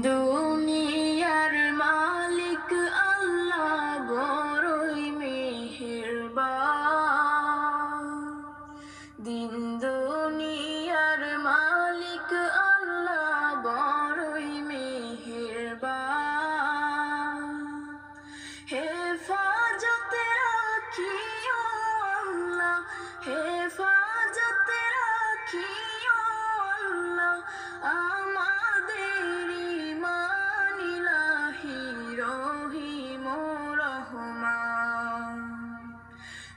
দুনিয়ার মালিক আল্লাহ বড়ই মেহেরবান। দিন দুনিয়ার মালিক আল্লাহ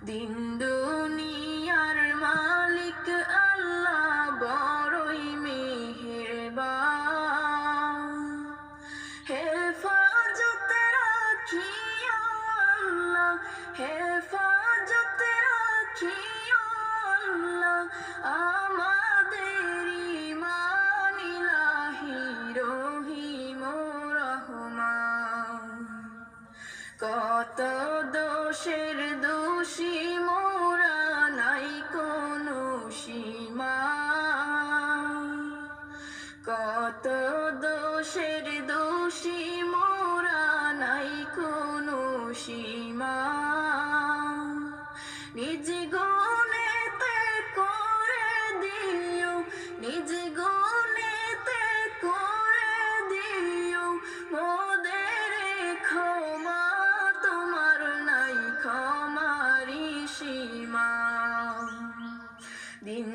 দিন দুনিয়ার মালিক আল্লাহ বড়ই মেহেরবান। হেফাজতে রাখিও আল্লাহ, হেফাজতে রাখিও আল্লাহ। আমাদের ইমান ইলাহি রহিম রহমান। কত দোষের দোষী কত দোষের দোষী মোরা নাই কোনো সীমা। নিজ গুণেতে করে দিও, নিজ গুণেতে করে দিও, মোদের ক্ষমা তোমার নাই ক্ষমারি সীমা। দিন